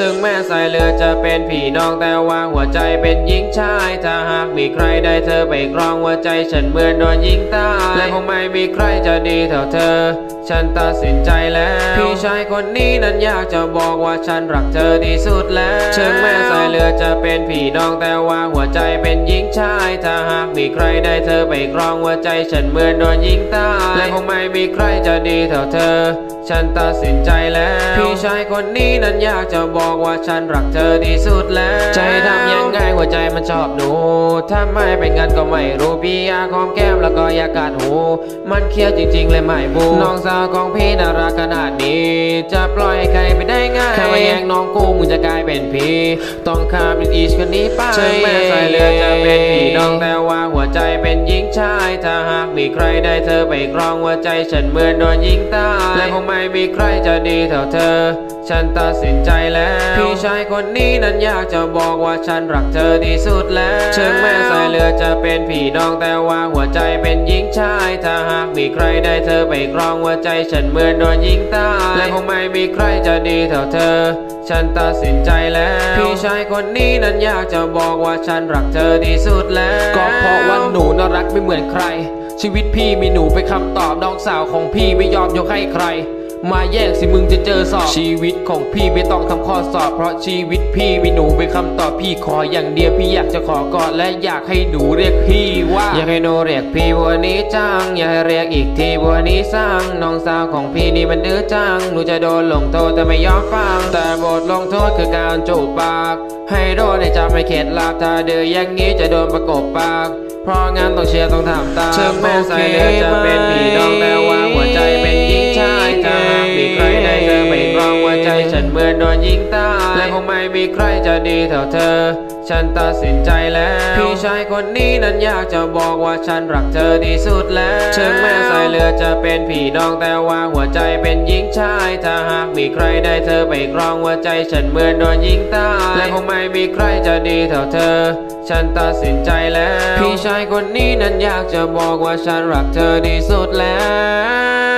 ถึงแม้สายเลือดจะเป็นพี่น้องแต่ว่าหัวใจเป็นหญิงชาย ถ้าหากมีใครได้เธอไปครองหัวใจฉันเหมือนโดนยิงตาย และคงไม่มีใครจะดีเท่าเธอ ฉันตัดสินใจแล้ว พี่ชายคนนี้นั้นอยากจะบอกว่าฉันรักเธอที่สุดแล้วถึงแม้สายเลือ ดจะเป็นพี่น้องแต่ว่าหัวใจเป็นหญิงชาย ถ้าหากมีใครได้เธอไปครองหัวใจฉันเหมือนโดนยิงตาย และคงไม่มีใครจะดีเท่าเธอ ฉันตัดสินใจแล้ว พี่ชายคนนี้นั้นอยากจะบอกว่าฉันรักเธอที่สุดแล้ว ใจทำยังไงหัวใจมันชอบหนู ถ้าไม่เป็นงั้นก็ไม่รู้พี่อยากหอมแก้มแล้วก็อยากกัดหู มันเครียดจริงๆเลยไม่บูน้องสาวของพี่น่ารักขนาดนี้ จะปล่อยให้ใครไปได้ มาแย่งน้องกูมึงจะกลายเป็นพีต้องข้ามเป็นอีชคนนี้ไปถึงแม้สายเลือดจะเป็นพี่น้องแต่ว่าหัวใจเป็นหญิงชาย ถ้าหากมีใครได้เธอไปครองหัวใจฉันเหมือนโดนยิงตายและคงไม่มีใครจะดีเท่าเธอ ฉันตัดสินใจแล้วายคนนี้นั้นอยากจะบอกว่าฉันรักเธอที่สุดแล้วถึงแม้สายเลือดจะเป็นพี่น้องแต่ว่าหัวใจเป็นหญิงชาย ถ้าหากมีใครได้เธอไปครองหัวใจฉันเหมือนโดนยิงตาย และคงไม่มีใครจะดีเท่าเธอ ฉันตัดสินใจแล้ว พี่ชายคนนี้นั้นอยากจะบอกว่าฉันรักเธอที่สุดแล้ว ก็เพราะว่าหนูน่ารักไม่เหมือนใคร ชีวิตพี่มีหนูเป็นคำตอบน้องสาวของพี่ไม่ยอมยกให้ใคร มาแย่งสิมึงจะเจอสอบชีวิตของพี่ไม่ต้องทำข้อสอบ เพราะชีวิตพี่มีหนูเป็นคำตอบพี่ขออย่างเดียวพี่อยากจะขอกอดและอยากให้หนูเรียกพี่ว่าอยากให้หนูเรียกพี่บัวนี้จังอยากให้เรียกอีกทีบัวนี้สั่งน้องสาวของพี่นี่มันดื้อจังหนูจะโดนลงโทษแต่ไม่ยอมฟัง แต่บทลงโทษคือการจูบปาก ให้โดนให้จำไม่เข็ดหลาบถ้าดื้ออย่างนี้จะโดนประกบปาก เพราะงั้นต้องเชียร์ต้องทำตามถึงแม้สายเลือดจะเป็นพี่ ฉันเหมือนโดนยิงตาย และคงไม่มีใครจะดีเท่าเธอ ฉันตัดสินใจแล้ว พี่ชายคนนี้นั้นอยากจะบอกว่าฉันรักเธอที่สุดแล้วถึงแม้สายเลือดจะเป็นพี่น้องแต่ว่าหัวใจเป็นหญิงชาย ถ้าหากมีใครได้เธอไปครองหัวใจ ฉันเหมือนโดนยิงตาย และคงไม่มีใครจะดีเท่าเธอ ฉันตัดสินใจแล้ว พี่ชายคนนี้นั้นอยากจะบอกว่าฉันรักเธอที่สุดแล้ว